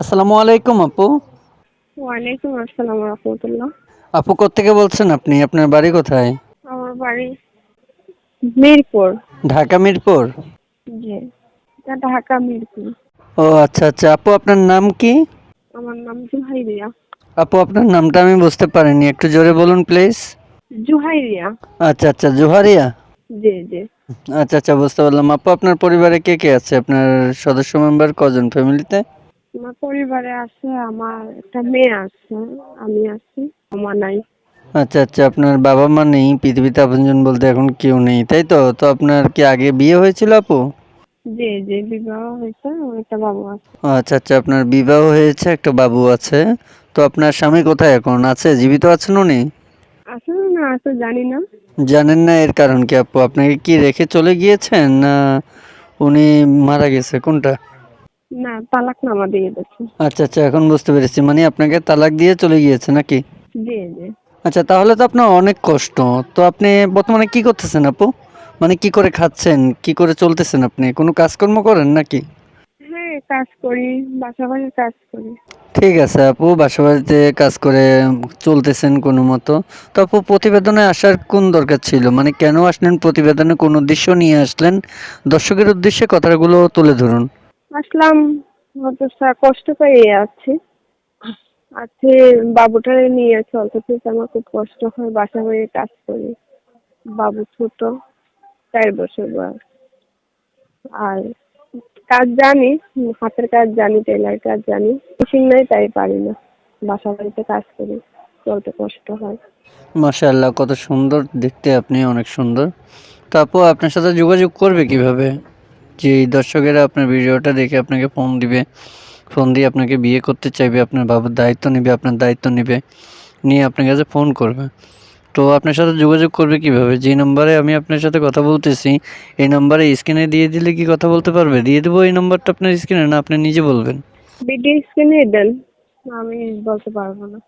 আসসালামু আলাইকুম আপু। ওয়ালাইকুম আসসালাম রহমতুল্লাহ। আপু কোত্থেকে বলছেন আপনি? আপনার বাড়ি কোথায়? আমার বাড়ি মিরপুর। ঢাকা মিরপুর? জি এটা ঢাকা মিরপুর। ও আচ্ছা আচ্ছা। আপু আপনার নাম কি? আমার নাম জুহাইরিয়া। আপু আপনার নামটা আমি বুঝতে পারিনি। একটু জোরে বলুন প্লিজ। জুহাইরিয়া। আচ্ছা আচ্ছা। জোহারিয়া? জি জি। আচ্ছা আচ্ছা। বুঝতে পারলাম। আপু আপনার পরিবারে কে কে আছে? আপনার সদস্য মেম্বার কজন? ফ্যামিলিতে? আমার পরিবারে আছে আমার একটা মেয়ে আছে আমি আছি আমার নাই। আচ্ছা আচ্ছা আপনার বাবা মা নেই পৃথিবীতে আপনজন বলতে এখন কেউ নেই তাই তো? তো আপনার কি আগে বিয়ে হয়েছিল আপু? জি জি বিবাহ হয়েছে একটা বাবু আছে। আচ্ছা আচ্ছা আপনার বিবাহ হয়েছে একটা বাবু আছে। তো আপনার স্বামী কোথায় এখন? আছে জীবিত আছেন উনি? আছে না আছে জানি না। জানেন না এর কারণ কি আপু? আপনাকে কি রেখে চলে গিয়েছেন না উনি মারা গেছে? কোনটা? না তালাক নামা দিয়ে দিচ্ছে আচ্ছা আচ্ছা এখন বুঝতে পেরেছি। মানে আপনাকে তালাক দিয়ে চলে গিয়েছে নাকি? জি জি। আচ্ছা তাহলে তো আপনার অনেক কষ্ট। তো আপনি বর্তমানে কি করতেছেন আপু? মানে কি করে খাচ্ছেন? কি করে চলতেছেন আপনি? কোনো কাজকর্ম করেন নাকি? হ্যাঁ কাজ করি বাসা বাড়ির কাজ করি। ঠিক আছে আপু বাসা বাড়িতে কাজ করে চলতেছেন কোনো মতো। তো আপু প্রতিবেদনে আসার কোন দরকার ছিল? মানে কেন আসলেন? প্রতিবেদনে কোন উদ্দেশ্য নিয়ে আসলেন? দর্শকের উদ্দেশ্যে কথাগুলো তুলে ধরুন। আসলাম কষ্ট পেয়ে যাচ্ছি আজকে বাবুটারে নিয়ে চলতে চলতে আমার খুব কষ্ট হয়, বাসা বাড়ি কাজ করি। বাবু ছোট, চার বছর বয়স। আর কাজ জানি, হাতের কাজ জানি, টেলার কাজ জানি, মেশিন নাই তাই পারি না। বাসা বাড়িতে কাজ করি, চলতে কষ্ট হয়। মাশাআল্লাহ, কত সুন্দর, দেখতে আপনি অনেক সুন্দর। তারপর আপনার সাথে যোগাযোগ করবে কীভাবে? যে দর্শকেরা আপনার ভিডিওটা দেখে আপনাকে ফোন দিবে ফোন দিয়ে আপনাকে বিয়ে করতে চাইবে, আপনার বাবুর দায়িত্ব নেবে, আপনার দায়িত্ব নেবে, নিয়ে আপনার কাছে ফোন করবে। তো আপনার সাথে যোগাযোগ করবে কীভাবে? যে নাম্বারে আমি আপনার সাথে কথা বলতেছি, এই নাম্বারে স্ক্রিনে দিয়ে দিলে কি কথা বলতে পারবে? দিয়ে দেবো এই নাম্বারটা আপনার স্ক্রিনে না আপনি নিজে বলবেন। ভিডিও স্ক্রিনে দেন, আমি বলতে পারব না।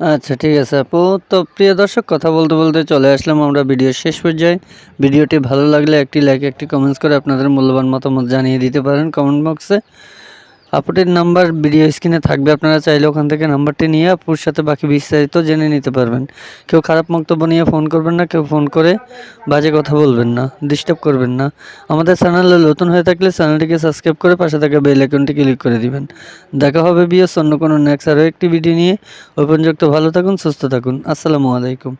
আচ্ছা ঠিক আছে আপু। তো প্রিয় দর্শক, কথা বলতে বলতে চলে আসলাম আমরা ভিডিওর শেষ পর্যায়ে। ভিডিওটি ভালো লাগলে একটি লাইক একটি কমেন্টস করে আপনাদের মূল্যবান মতামত জানিয়ে দিতে পারেন কমেন্ট বক্সে আপুটির নাম্বার ভিডিও স্ক্রিনে থাকবে। আপনারা চাইলে ওখান থেকে নাম্বারটি নিয়ে আপুর সাথে বাকি বিস্তারিত জেনে নিতে পারবেন। কেউ খারাপ বক্তব্য নিয়ে ফোন করবেন না, কেউ ফোন করে বাজে কথা বলবেন না ডিস্টার্ব করবেন না। আমাদের চ্যানেলে নতুন হয়ে থাকলে চ্যানেলটিকে সাবস্ক্রাইব করে পাশে থাকা বেল আইকনটি ক্লিক করে দিবেন। দেখা হবে বিয়স অন্য কোনো নেক্সট আরও একটি ভিডিও নিয়ে। পর্যন্ত ভালো থাকুন, সুস্থ থাকুন। আসসালামু আলাইকুম।